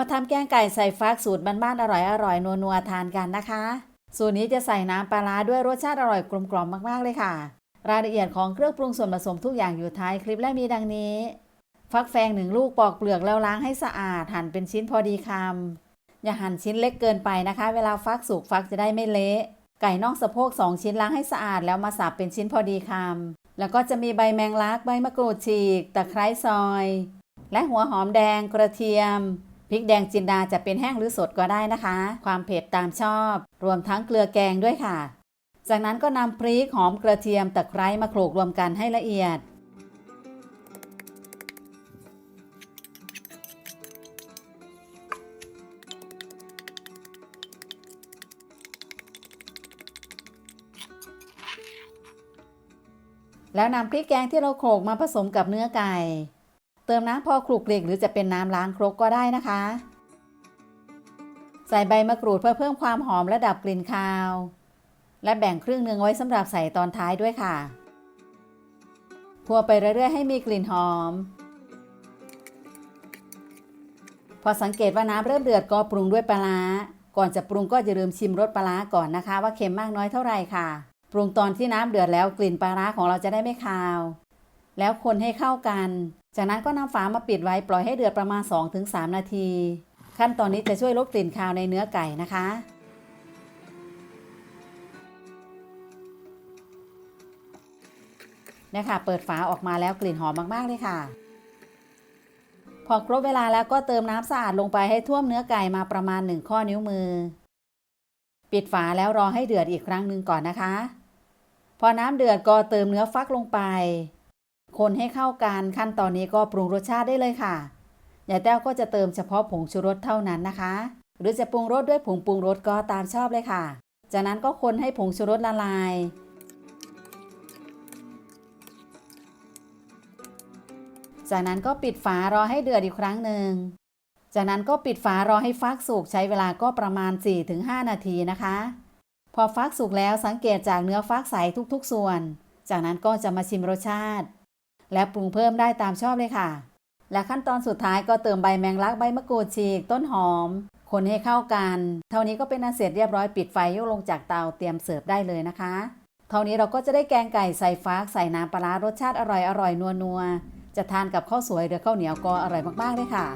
มาทำแกงไก่ใส่ฟักสูตรบ้านๆอร่อยๆนัวๆทานกันนะคะ สูตรนี้จะใส่น้ำปลาร้าด้วยรสชาติอร่อยกลมกล่อมมากๆเลยค่ะ รายละเอียดของเครื่องปรุงส่วนผสมทุกอย่างอยู่ท้ายคลิปและมีดังนี้ ฟักแฟงหนึ่งลูกปอกเปลือกแล้วล้างให้สะอาด หั่นเป็นชิ้นพอดีคำอย่าหั่นชิ้นเล็กเกินไปนะคะ เวลาฟักสุกฟักจะได้ไม่เละไก่น่องสะโพก 2 ชิ้นล้างให้สะอาดแล้วมาสับเป็นชิ้นพอดีคำแล้วก็จะมีใบแมงลักใบมะกรูดฉีกตะไคร้ซอย และหัวหอมแดงกระเทียม พริกแดงจินดาจะเป็นแห้งหรือสดก็ได้นะคะ ความเผ็ดตามชอบ รวมทั้งเกลือแกงด้วยค่ะ จากนั้นก็นำพริกหอมกระเทียมตะไคร้มาโขลกรวมกันให้ละเอียด แล้วนำพริกแกงที่เราโขลกมาผสมกับเนื้อไก่ เติมน้ำพอคลุกเคลิกหรือจะเป็นน้ำล้างครกก็ได้นะคะ ใส่ใบมะกรูดเพื่อเพิ่มความหอมและดับกลิ่นคาว และแบ่งครึ่งหนึ่งไว้สำหรับใส่ตอนท้ายด้วยค่ะคั่วไปเรื่อยๆให้มีกลิ่นหอม พอสังเกตว่าน้ำเริ่มเดือดก็ปรุงด้วยปลาร้าก่อนจะปรุงก็อย่าลืมชิมรสปลาร้าก่อนนะคะ ว่าเค็มมากน้อยเท่าไหร่ค่ะ ปรุงตอนที่น้ำเดือดแล้วกลิ่นปลาร้าของเราจะได้ไม่คาว แล้วคนให้เข้ากัน จากนั้นก็นำฝามาปิดไว้ปล่อยให้เดือดประมาณ 2-3 นาที ขั้นตอนนี้จะช่วยลดกลิ่นคาวในเนื้อไก่นะคะ เนี่ยค่ะ เปิดฝาออกมาแล้วกลิ่นหอมมาก ๆ เลยค่ะ พอครบเวลาแล้วก็เติมน้ำสะอาดลงไปให้ท่วมเนื้อไก่มาประมาณ 1 ข้อนิ้วมือ ปิดฝาแล้วรอให้เดือดอีกครั้งหนึ่งก่อนนะคะ พอน้ำเดือดก็เติมเนื้อฟักลงไป คนให้เข้ากันขั้นตอนนี้ก็ปรุงรสชาติได้เลยค่ะยายแต้วก็จะเติมเฉพาะผงชูรสเท่านั้นนะคะ หรือจะปรุงรสด้วยผงปรุงรสก็ตามชอบเลยค่ะ จากนั้นก็คนให้ผงชูรสละลาย จากนั้นก็ปิดฝารอให้เดือดอีกครั้งหนึ่ง จากนั้นก็ปิดฝารอให้ฟักสุกใช้เวลาก็ประมาณ 4-5 นาทีนะคะ พอฟักสุกแล้วสังเกตจากเนื้อฟักใสทุกๆ ส่วน จากนั้นก็จะมาชิมรสชาติ และปรุงเพิ่มได้ตามชอบเลยค่ะ และขั้นตอนสุดท้ายก็เติมใบแมงลักใบมะกรูดฉีก ต้นหอม คนให้เข้ากัน เท่านี้ก็เป็นอันเสร็จเรียบร้อยปิดไฟยกลงจากเตาเตรียมเสิร์ฟได้เลยนะคะ เท่านี้เราก็จะได้แกงไก่ใส่ฟักใส่น้ำปลาร้ารสชาติอร่อยอร่อยนัวนัวจะทานกับข้าวสวยหรือข้าวเหนียวก็อร่อยมากๆเลยค่ะ